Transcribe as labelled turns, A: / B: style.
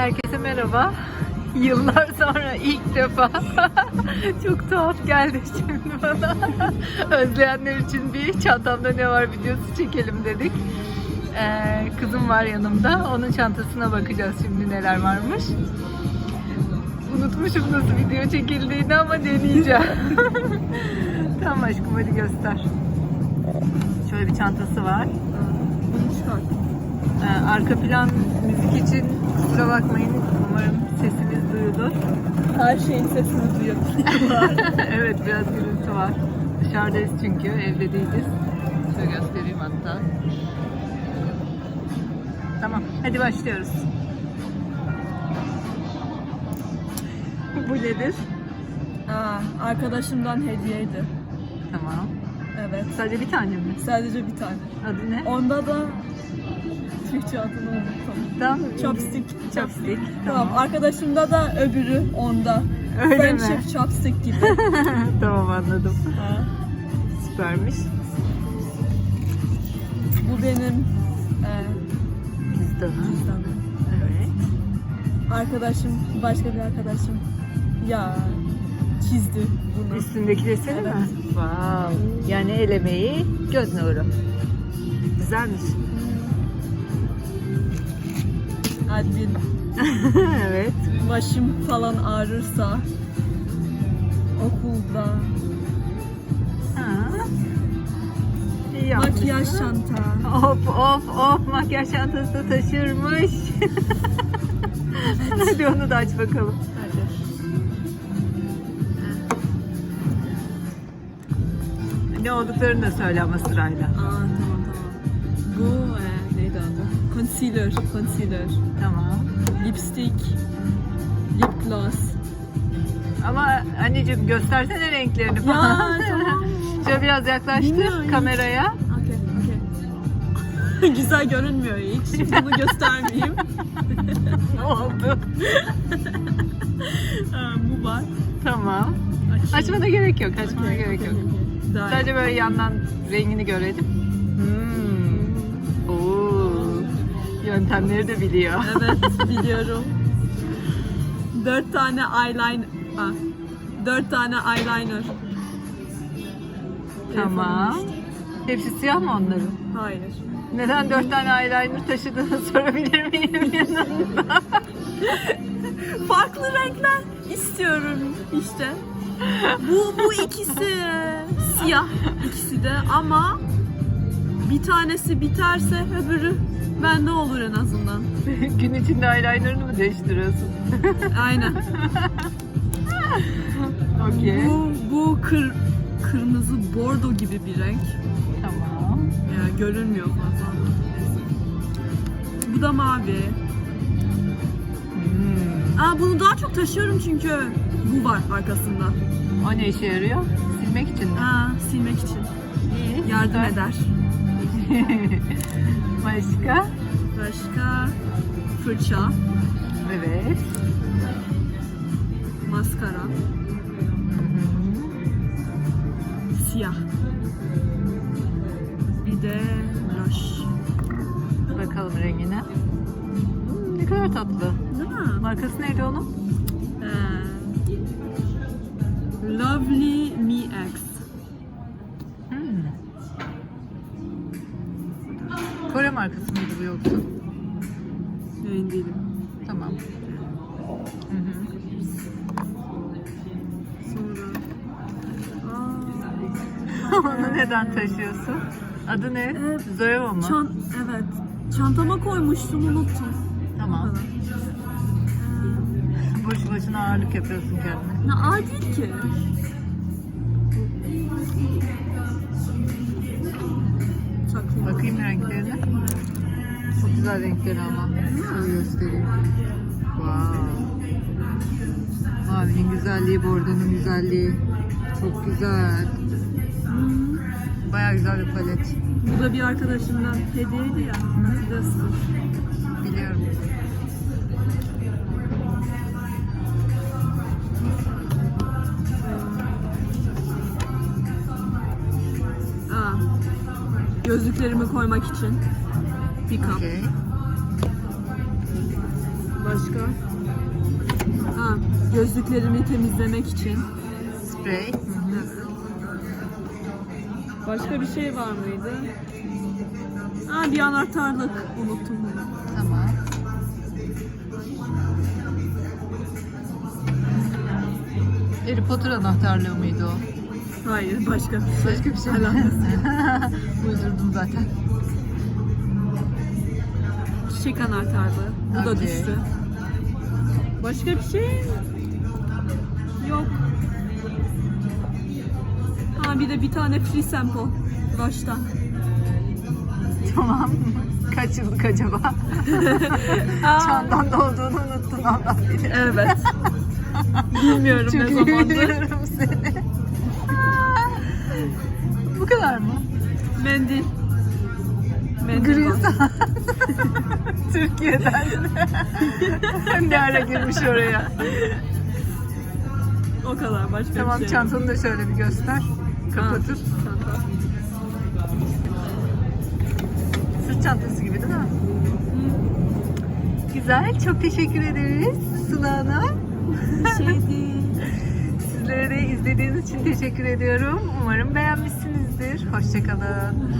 A: Herkese merhaba. Yıllar sonra ilk defa çok tuhaf geldi şimdi bana. Özleyenler için bir çantamda ne var videosu çekelim dedik. Ee, kızım var yanımda. Onun çantasına bakacağız şimdi neler varmış. Unutmuşum nasıl video çekildiğini ama deneyeceğim. tamam aşkım hadi göster. Şöyle bir çantası var.
B: Bunu çıkart.
A: Ee, arka plan müzik için kusura bakmayın. Umarım sesimiz duyulur.
B: Her şeyin sesini duyuyorum.
A: evet biraz gürültü var. Dışarıdayız çünkü evde değiliz. Şöyle göstereyim hatta. Tamam hadi başlıyoruz. Bu nedir?
B: Aa, arkadaşımdan hediyeydi.
A: Tamam.
B: Evet.
A: Sadece bir tane mi?
B: Sadece bir tane.
A: Adı ne?
B: Onda da Türkçe adını unuttum.
A: Tamam.
B: Chopstick.
A: Chopstick.
B: Tamam. Arkadaşımda da öbürü onda.
A: Öyle mi?
B: Friendship chopstick gibi.
A: tamam anladım.
B: Ha.
A: Süpermiş.
B: Bu benim e,
A: Cüzdanı.
B: cüzdanım.
A: Evet.
B: Arkadaşım, başka bir arkadaşım ya çizdi bunu.
A: Üstündeki deseni mi?
B: Evet.
A: Wow. Yani el emeği, göz nuru. Güzelmiş.
B: Advil.
A: evet.
B: Başım falan ağrırsa okulda
A: Ha. İyi yapmışsın.
B: makyaj çanta.
A: Of of of makyaj çantası da taşırmış. Hadi onu da aç bakalım.
B: Hadi.
A: Ne olduklarını da söyle ama sırayla.
B: Aa Concealer, concealer.
A: Tamam.
B: Lipstick, lip gloss.
A: Ama anneciğim göstersene renklerini
B: Ya
A: falan.
B: tamam.
A: Şöyle biraz yaklaştır
B: Bilmiyorum.
A: kameraya.
B: Okey, okey. Güzel görünmüyor hiç. Bunu göstermeyeyim.
A: Ne oldu?
B: Bu var.
A: Tamam.
B: Açayım.
A: Açmana gerek yok. Açmana gerek yok. Sadece böyle yandan rengini görelim. Hmm. Yöntemleri de biliyor.
B: Evet biliyorum. Dört tane eyeliner. Ah, dört tane eyeliner.
A: Tamam. Hepsi siyah mı onların?
B: Hayır.
A: Neden dört tane eyeliner taşıdığını sorabilir miyim yanında?
B: Farklı renkler istiyorum işte. Bu bu ikisi siyah ikisi de ama bir tanesi biterse öbürü bende olur en azından.
A: Gün içinde eyelinerını mı değiştiriyorsun?
B: Aynen.
A: Okey.
B: Bu bu kır kırmızı bordo gibi bir renk.
A: Tamam.
B: Ya görünmüyor fazla. Bu da mavi.
A: Hmm.
B: Aa bunu daha çok taşıyorum çünkü bu var arkasında.
A: O ne işe yarıyor? Silmek için mi?
B: Aa silmek için
A: İyi.
B: yardım
A: güzel.
B: eder.
A: Başka?
B: Başka fırça,
A: Evet.
B: maskara, siyah. Bir de brush.
A: Bakalım rengine. Hmm, ne kadar tatlı.
B: Değil mi?
A: Markası neydi onun? Markası mıydı bu yoksa?
B: Emin değilim.
A: Tamam. Hı hı.
B: Sonra... Aa,
A: Onu neden taşıyorsun? Adı ne?
B: Evet.
A: Zoeva mı?
B: çan evet. Çantama koymuştum unuttum.
A: Tamam. Boş boşuna ağırlık yapıyorsun kendine.
B: Ne adil ki.
A: Bakayım renklerine. Çok güzel renkleri ama. Şöyle göstereyim. Wow. Mavinin güzelliği, bordonun güzelliği. Çok güzel. Baya güzel bir palet.
B: Bu da bir arkadaşımdan hediyeydi ya. Hatırlıyorsun.
A: Biliyorum.
B: Gözlüklerimi koymak için bir kap.
A: Okey.
B: Başka? Ha, gözlüklerimi temizlemek için.
A: Sprey.
B: Başka bir şey var mıydı? Ha, bir anahtarlık. Unuttum bunu.
A: Tamam. Harry Potter anahtarlığı mıydı o?
B: Hayır, başka bir şey.
A: Başka bir şey Uydurdum zaten.
B: Çiçek anahtarlığı. Bu da
A: Okey.
B: düştü. Başka bir şey yok. Ha bir de bir tane free sample. Baştan.
A: Tamam. Kaç yıllık acaba? Çandan da olduğunu unuttun bilir.
B: Evet. Bilmiyorum ne
A: Çünkü
B: zamandır.
A: biliyorum seni. Kadar mı?
B: Mendil. Mendil.
A: Türkiye'den. ne ara girmiş oraya.
B: O kadar başka
A: Tamam
B: bir şey yok.
A: çantanı da şöyle bir göster.
B: Çanta.
A: Sırt çantası gibi değil mi? Güzel. Çok teşekkür ederiz Sıla Hanım.
B: Bir şey değil.
A: Sizlere de izlediğiniz için teşekkür ediyorum. Umarım beğenmişsinizdir. Hoşçakalın.